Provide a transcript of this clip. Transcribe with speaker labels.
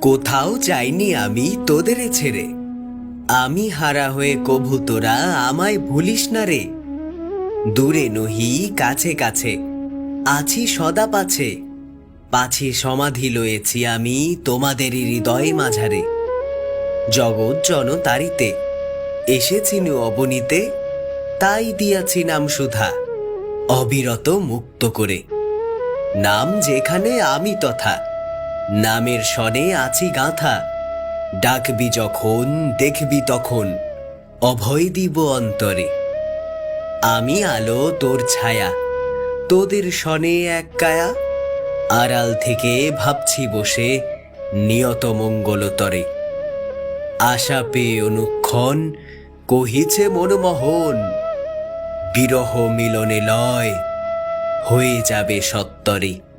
Speaker 1: কোথাও যাইনি আমি তোদের ছেড়ে। আমি হারা হয়ে কভু তোরা আমায় ভুলিস না রে। দূরে নহি, কাছে কাছে। আছি সদা পাছে। পাছে সমাধি লয়েছি আমি তোমাদেরই হৃদয় মাঝারে। জগৎ জন তারিতে এসেছিনু অবনীতে, তাই দিয়াছি নাম সুধা, অবিরত মুক্ত করে। নাম যেখানে আমি তথা। নামের স্বনে আছি গাঁথা। ডাকবি যখন, দেখবি তখন, অভয় দিব অন্তরে। আমি আলো তোর ছায়া, তোদের স্বনে এক কায়া। আড়াল থেকে ভাবছি বসে, নিয়ত মঙ্গলতরে। আশা পেয়ে অনুক্ষণ, কহিছে মনমোহন, বিরহ মিলনে লয়, হয়ে যাবে সত্তরে।